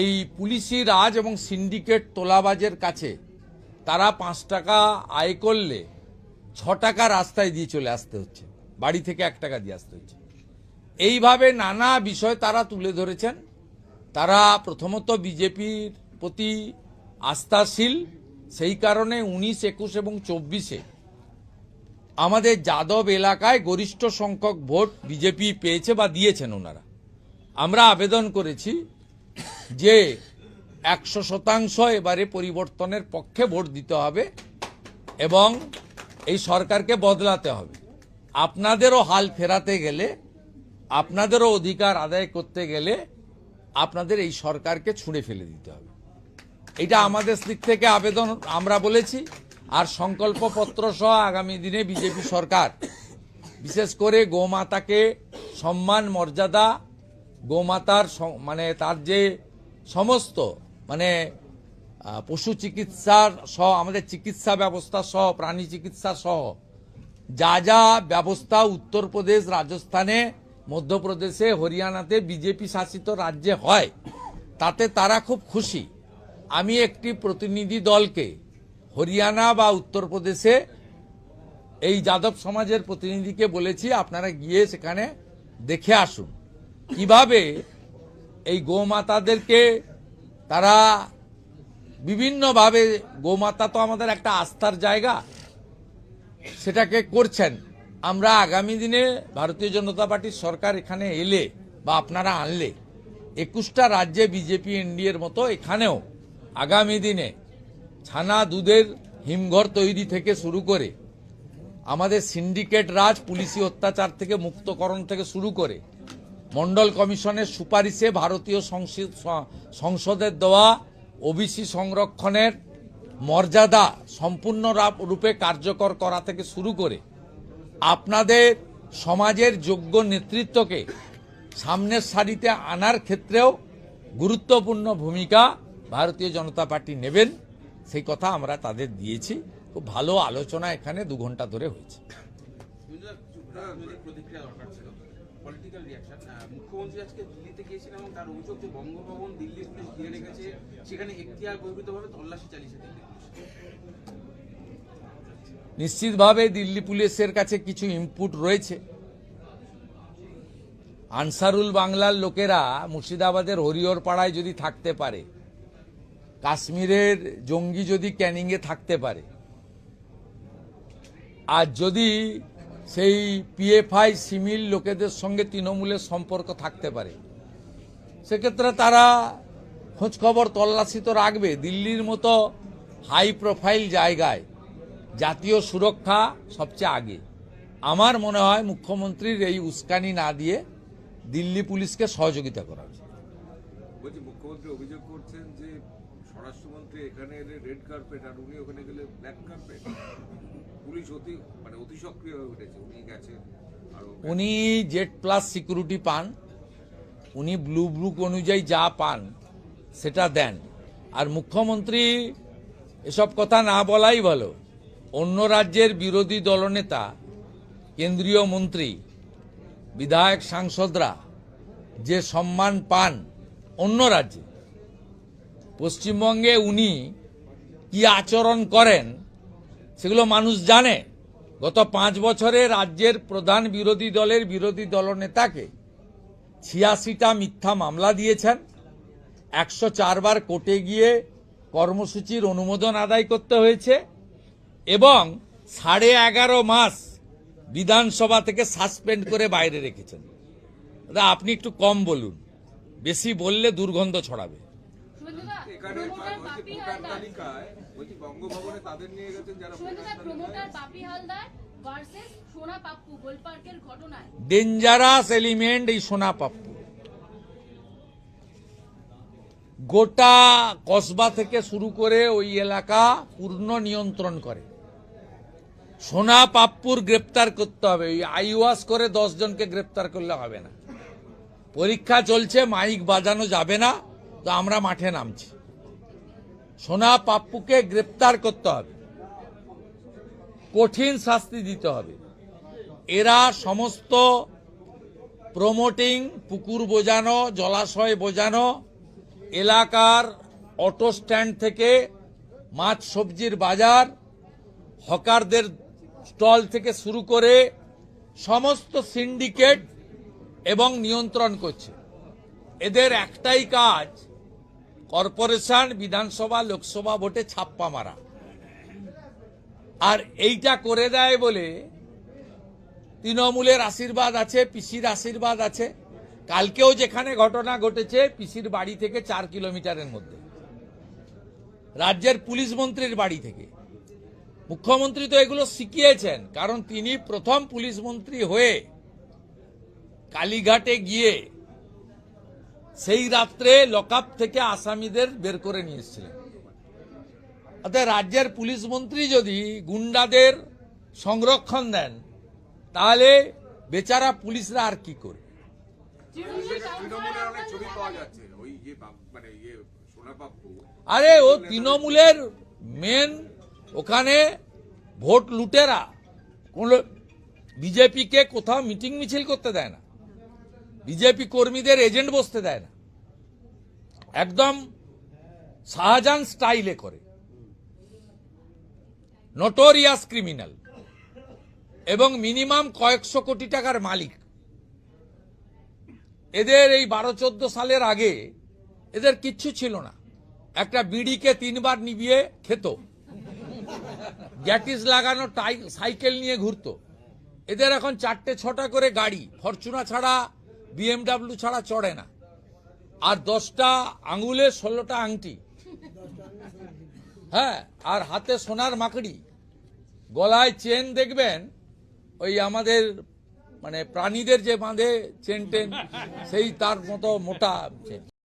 এই পুলিশি রাজ এবং সিন্ডিকেট তোলাবাজের কাছে তারা পাঁচ টাকা আয় করলে ছ টাকা রাস্তায় দিয়ে চলে আসতে হচ্ছে। বাড়ি থেকে এক টাকা দিয়ে আসতে হচ্ছে। এইভাবে নানা বিষয় তারা তুলে ধরেছেন। তারা প্রথমত বিজেপির প্রতি আস্থাশীল। সেই কারণে উনিশ, একুশ এবং চব্বিশে আমাদের যাদব এলাকায় গরিষ্ঠ সংখ্যক ভোট বিজেপি পেয়েছে বা দিয়েছেন ওনারা। আমরা আবেদন করেছি যে একশো শতাংশ এবারে পরিবর্তনের পক্ষে ভোট দিতে হবে এবং এই সরকারকে বদলাতে হবে। আপনাদেরও হাল ফেরাতে গেলে, আপনাদেরও অধিকার আদায় করতে গেলে আপনাদের এই সরকারকে ছুঁড়ে ফেলে দিতে হবে। এটা আমাদের দিক থেকে আবেদন, আমরা বলেছি, আর সংকল্পপত্র সহ আগামী দিনে বিজেপি সরকার, বিশেষ করে গোমাতাকে সম্মান, মর্যাদা গোমাতার মানে তার যে সমস্ত মানে পশু চিকিৎসার সহ, আমাদের চিকিৎসা ব্যবস্থা সহ, প্রাণী চিকিৎসা সহ, যা যা ব্যবস্থা উত্তরপ্রদেশ রাজস্থানে, মধ্যপ্রদেশে, হরিয়ানাতে বিজেপি শাসিত রাজ্যে হয়, তাতে তারা খুব খুশি। আমি একটি প্রতিনিধি দলকে হরিয়ানা বা উত্তরপ্রদেশে এই যাদব সমাজের প্রতিনিধিকে বলেছি, আপনারা গিয়ে সেখানে দেখে আসুন। কীভাবে এই গোমাতাদেরকে তারা বিভিন্নভাবে, গোমাতা তো আমাদের একটা আস্থার জায়গা, সেটাকে করছেন। আমরা আগামী দিনে ভারতীয় জনতা পার্টির সরকার এখানে এলে বা আপনারা আনলে, একুশটা রাজ্যে বিজেপি, এনডিএর মতো এখানেও আগামী দিনে ছানা দুধের হিমঘর তৈরি থেকে শুরু করে, আমাদের সিন্ডিকেট রাজ, পুলিশি অত্যাচার থেকে মুক্তকরণ থেকে শুরু করে মন্ডল কমিশনের সুপারিশে ভারতীয় সংসদ- সংসদের দেওয়া ওবিসি সংরক্ষণের মর্যাদা সম্পূর্ণ রূপে কার্যকর করা থেকে শুরু করে আপনাদের সমাজের যোগ্য নেতৃত্বকে সামনের সারিতে আনার ক্ষেত্রেও গুরুত্বপূর্ণ ভূমিকা ভারতীয় জনতা পার্টি নেবেন। সেই কথা আমরা তাদের দিয়েছি। খুব ভালো আলোচনা এখানে দু ঘণ্টা ধরে হয়েছে। পলিটিক্যাল রিয়াকশন মুখ্যমন্ত্রী আজকে দিল্লিতে গিয়েছিলেন এবং তার অভিযোগ যে বঙ্গভবন দিল্লি পুলিশ ঘিরে রেখেছে, সেখানে এখতিয়ার তল্লাশি চালিয়েছে দিল্লি নিশ্চিতভাবে দিল্লি পুলিশের কাছে কিছু ইনপুট রয়েছে। আনসারুল বাংলার লোকেরা মুর্শিদাবাদের হরিহর পাড়ায় যদি থাকতে পারে, কাশ্মীরের জঙ্গি যদি ক্যানিংয়ে থাকতে পারে, আর যদি সেই পিএফআই সিমিল লোকেদের সঙ্গে তৃণমূলের সম্পর্ক থাকতে পারে। সেক্ষেত্রে তারা খোঁজখবর তল্লাশি তো রাখবে। দিল্লির মতো হাই প্রোফাইল জায়গায় জাতীয় সুরক্ষা সবচেয়ে আগে। আমার মনে হয় মুখ্যমন্ত্রীর এই উস্কানি না দিয়ে দিল্লি পুলিশকে সহযোগিতা করা উচিত। যে স্বরাষ্ট্রমন্ত্রী এখানে এলে রেড কার্পেট, আর উনি ওখানে গেলে ব্ল্যাক কার্পেট। পুলিশ অতি মানে অতি সক্রিয় হয়ে উঠেছে। উনি গেছেন। উনি জেড প্লাস সিকিউরিটি পান। উনি ব্লু বুক অনুযায়ী যা পান, সেটা দেন। আর মুখ্যমন্ত্রী, এসব কথা না বলাই ভালো। অন্য রাজ্যের বিরোধী দলনেতা, কেন্দ্রীয় মন্ত্রী, বিধায়ক সাংসদরা যে সম্মান পান অন্য রাজ্যে পশ্চিমবঙ্গে উনি কি আচরণ করেন, সেগুলো মানুষ জানে। গত পাঁচ বছরে রাজ্যের প্রধান বিরোধী দলের বিরোধী দলনেতাকে ছিয়াশিটা মিথ্যা মামলা দিয়েছেন। একশো চারবার কোর্টে গিয়ে কর্মসূচির অনুমোদন আদায় করতে হয়েছে এবং সাড়ে এগারো মাস বিধানসভা থেকে সাসপেন্ড করে বাইরে রেখেছেন। দাদা, আপনি একটু কম বলুন। বেশি বললে দুর্গন্ধ ছড়াবে। এখানে ভোটার তালিকায় বলছি বঙ্গভবনে তাদের নিয়ে গেছেন যারা প্রমোটার হালদার ভার্সেস সোনা পাপ্পু গোলপার্কের ঘটনায়। ডেঞ্জারাস এলিমেন্ট এই সোনা পাপ্পু। গোটা কসবা থেকে শুরু করে ওই এলাকা পূর্ণ নিয়ন্ত্রণ করে। সোনা পাপ্পুর গ্রেপ্তার করতে হবে। ওই আইওয়াস করে দশ জনকে গ্রেপ্তার করলে হবে না। পরীক্ষা চলছে মাইক বাজানো যাবে না তো আমরা মাঠে নামছি। সোনা পাপ্পুকে গ্রেপ্তার করতে হবে। কঠিন শাস্তি দিতে হবে। এরা সমস্ত প্রমোটিং, পুকুর বোঝানো, জলাশয় বোঝানো, এলাকার অটো স্ট্যান্ড থেকে মাছ সবজির বাজার, হকারদের স্টল থেকে শুরু করে সমস্ত সিন্ডিকেট এবং নিয়ন্ত্রণ করছে। এদের একটাই কাজ কর্পোরেশন, বিধানসভা, লোকসভা ভোটে ছাপ্পা মারা। আর এইটা করে দেয় বলে তৃণমূলের আশীর্বাদ আছে, পিসির আশীর্বাদ আছে। কালকেও যেখানে ঘটনা ঘটেছে, পিসির বাড়ি থেকে চার কিলোমিটারের মধ্যে। রাজ্যের পুলিশ মন্ত্রীর বাড়ি থেকে। মুখ্যমন্ত্রী তো এগুলো শিখিয়েছেন, কারণ তিনি প্রথম পুলিশ মন্ত্রী হয়ে কালীঘাটে গিয়ে সেই রাত্রে লকআপ থেকে আসামিদের বের করে নিয়ে এসেছিলেন। অর্থাৎ রাজ্যের পুলিশ মন্ত্রী যদি গুন্ডাদের সংরক্ষণ দেন, তাহলে বেচারা পুলিশরা আর কি করে তৃণমূল তৃণমূলের অনেক ছবি কাউন্সিলর পাওয়া যাচ্ছে ওই যে বাপ- সোনা পাপ্পু আরে, ও তৃণমূলের মেন ওখানে ভোট লুটেরা। কোন বিজেপিকে কোথাও মিটিং মিছিল করতে দেয় না। বিজেপি কর্মীদের এজেন্ট বসতে দেয় না। একদম শাহজাহান স্টাইলে করে। নটোরিয়াস ক্রিমিনাল এবং মিনিমাম কয়েকশো কোটি টাকার মালিক। এদের এই বারো চোদ্দ সালের আগে এদের কিচ্ছু ছিল না। একটা বিড়িকে তিনবার নিবিয়ে খেত। গ্যাটিস লাগানো সাইকেল নিয়ে ঘুরত। এদের এখন চারটে ছটা করে গাড়ি। ফরচুনা ছাড়া, বিএমডাব্লিউ ছাড়া চড়ে না। আর দশটা আঙুলে ষোলোটা আংটি। হ্যাঁ আর হাতে সোনার মাকড়ি। গলায় চেন দেখবেন, ওই আমাদের মানে প্রাণীদের যে বাঁধে চেন টেন সেই তার মতো মোটা চেন।